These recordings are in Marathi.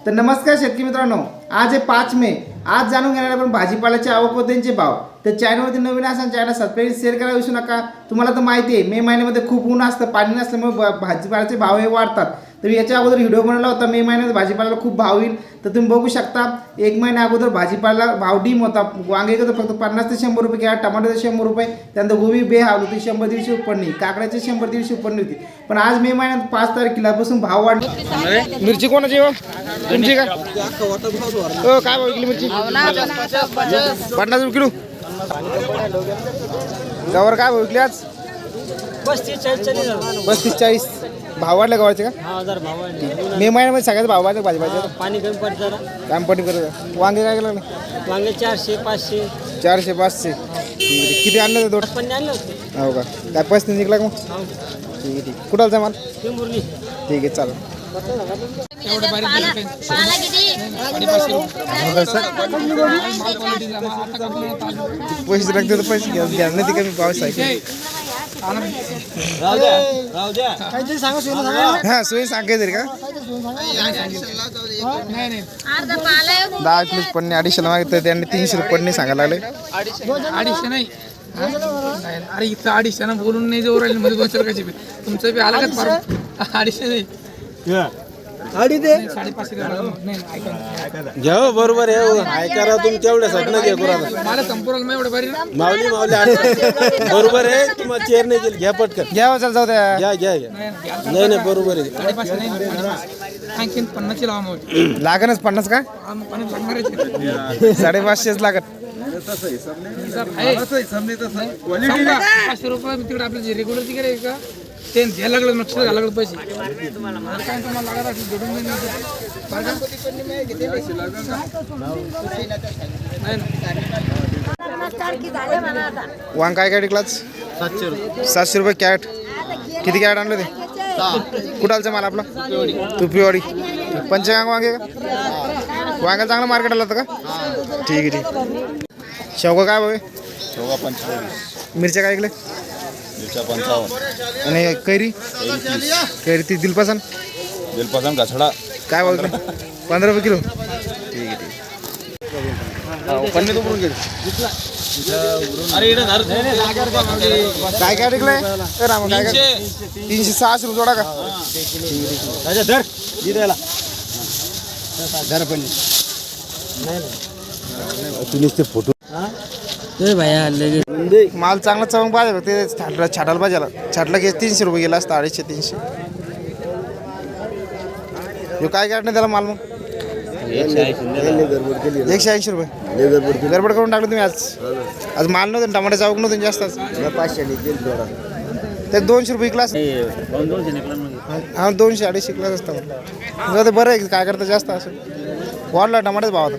तर नमस्कार शेतकरी मित्रांनो आज आहे पाच मे. आज जाणून घेणार आपण भाजीपाल्याचे आवक व त्यांचे भाव. तर चॅनलवरती नवीन असाल चॅनल सबस्क्राईब शेअर करायला विसरू नका. तुम्हाला तर माहिती आहे मे महिन्यामध्ये खूप ऊन असतं पाणी नसल्यामुळे भाजीपाल्याचे भाव हे वाढतात. तर याच्या अगोदर व्हिडिओ बनवला होता. मे महिन्यात भाजीपाल्याला खूप भाव येईल. तर तुम्ही बघू शकता एक महिन्या अगोदर भाजीपाला भाव डीम होता. वांगे तर फक्त पन्नास ते शंभर रुपये किंवा टमाटरचे शंभर रुपये. त्यानंतर गोबी बेहाव होती शंभर दीडशे उपडणी काकड्याचे शंभर दीडशे उपडणी होती. पण आज मे महिन्यात पाच तारखेलापासून भाव वाढले. मिरची कोणाची तुमची काय काय भाव विकली मिरची? पन्नास रुपये किलो गवर काय भाव विकली आज? पस्तीस चाळीस चाळीस हजार. पस्तीस चाळीस. भाव वाढले गव्हाचे का? दहा हजार भाव आहे मे महिन्यामध्ये सगळ्यात भाव वाढले भाजीपाल्याचे पाणी कमी पडतं जरा. करत वांगे काय केलं वांगे चारशे पाचशे. चारशे पाचशे. किती आणलं दोड पण आणले होते. हो का? काय पस्तीस निघला का मग? हो. ठीक आहे ठीक आहे. कुठालचा माल? टिंबुर्ली ठीक आहे चालेल. पैसे लागते तर पैसे घ्या. घ्या. नाही ते कमी पाऊस आहे. काहीतरी सांगा हा. सांगायचं रे का? दहा किलो पन्ने अडीचशेला मागितलं त्यांनी तीनशे रुपये पन्ने सांगायला लागले. अडीचशे नाही. हा? नाही, अरे इथं अडीचशे ना बोलून नाही जाऊ राहिले मध्ये दोनशे रुपयाची बी. तुमचं बी आलं का फार? अडीचशे? नाही. घ्या हो, बरोबर आहे हो. ऐका तुम्ही तेवढ्यासाठी नाही घ्या कुराला. मला संपूर्ण मग एवढं बरी ना. माऊली माऊली आठ- बरोबर आहे तुम्हाला चेअर नाही केली घ्या पटकन. घ्या हो, चल जाऊ द्या. घ्या घ्या घ्या. नाही, नाही बरोबर आहे. साडेपाचशे नाही साडेपाचशे. आणखीन पन्नासची लावा मग लागणच पन्नास का? हा, मग पन्नास आहे. साडेपाचशेच लागत. हिसाब आहे. समजा पाचशे रुपये तिकडे आपलं जे रेग्युलर तिकडे आहे का? ते द्यायला लागलं मग घालायला लागलं पैसे. काय वांग काय काय टिकलाच सातशे रुपये कॅट किती कॅट आणलं ते? कुठालचं माल आपला? तुपीवाडी. पंचगांग वांगे का? वांगा चांगलं मार्केट आलं होतं का? ठीक आहे ठीक शेवगा काय भावे? शेवगा पंचेचाळीस मिरच्या काय ऐकले पंचावन्न. आणि कैरी? कैरी ती दिलपासन बेलपासन घासडा. काय विकले? पंधरा रुपये किलो. काय काय टिकलंय राम, काय काय? तीनशे सहाशे रुपये जोडा का? धर दिरायला फोटो माल चांगला चमक पाहिजे बघ, ते छाटला छाटायला पाहिजे. छाटला की तीनशे रुपये गेला असता अडीचशे तीनशे. ह्यो काय काढणं त्याला माल मग? एकशे ऐंशी रुपये. गडबड करून टाकलं तुम्ही आज. आज माल नव्हतं टमाटे चावक नव्हतं जास्त आज. ते दोनशे रुपये क्लास हा दोनशे अडीचशे क्लास असतात बरं आहे की काय करतं जास्त असं. वाढला टमाटेच भाव आता.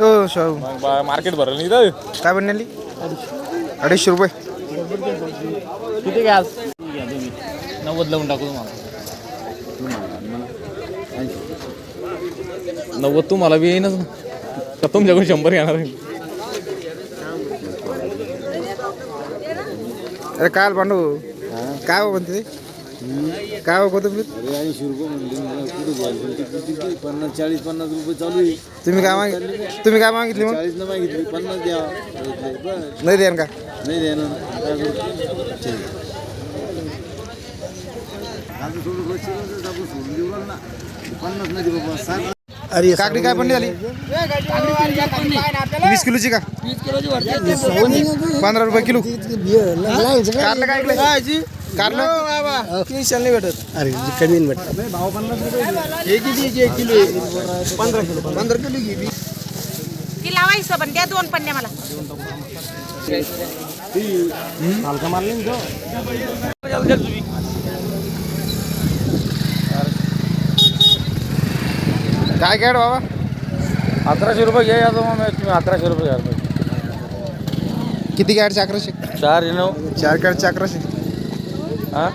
हो शाहू मार्केट भरलं नाही इथं? काय बनली? अडीचशे रुपये. किती घ्या नव्वद लावून टाकू तुम्हाला. नव्वद तुम्हाला बी येईनच ना. का तुमच्याकडून शंभर येणार आहे? अरे काय पांडू? काय हो म्हणते? ते काय हो कोथिंबीर? ऐंशी रुपये म्हणले मला कुठे घ्यायला पण ते किती पन्नास चाळीस पन्नास रुपये चालू आहे. तुम्ही काय मागितली तुम्ही काय मागितली मग? चाळीस न मागितली. पन्नास द्या. नाही द्या का? नाही काय देऊ ना. पन्नास नाही देऊ बाबा सांग अरे काकडी काय पण झाली? वीस किलोची का? पंधरा रुपये किलो. काय ऐकलंय कारलं तीनशे नाही भेटत. अरे कमी भेटत. भाव पन्नास रुपये हे किती एक किलो पंधरा किलो पंधरा. किलो घे ती लावायचं पण द्या दोन पन्ने मला. हलका मारले ना काय कॅट बाबा? अकराशे रुपये घ्या यादव मग तुम्ही अकराशे रुपये घ्या. किती कॅटचे अकराशे? चार नऊ चार कॅटचे अकराशे. हा?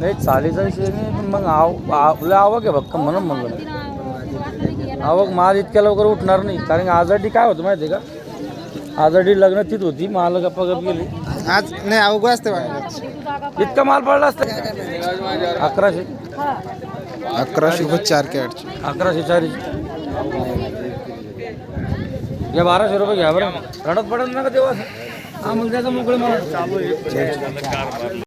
नाही चालीचा विषय नाही पण मग आव आपलं आवक आहे भक्कम म्हणून म्हणलं आवक माल इतक्या लवकर उठणार नाही कारण की आजाडी काय होतं माहिती आहे का? आजाडी लग्न तीच होती माल गप्पा गप गेली आज नाही अवघड असते इतका माल पडला असता अकराशे. अकराशे चार कॅटचे अकराशे चाळीस. या बाराशे रुपये घ्या बरं. रडत पडत नका तेव्हा. हा त्याचा मोकळे मला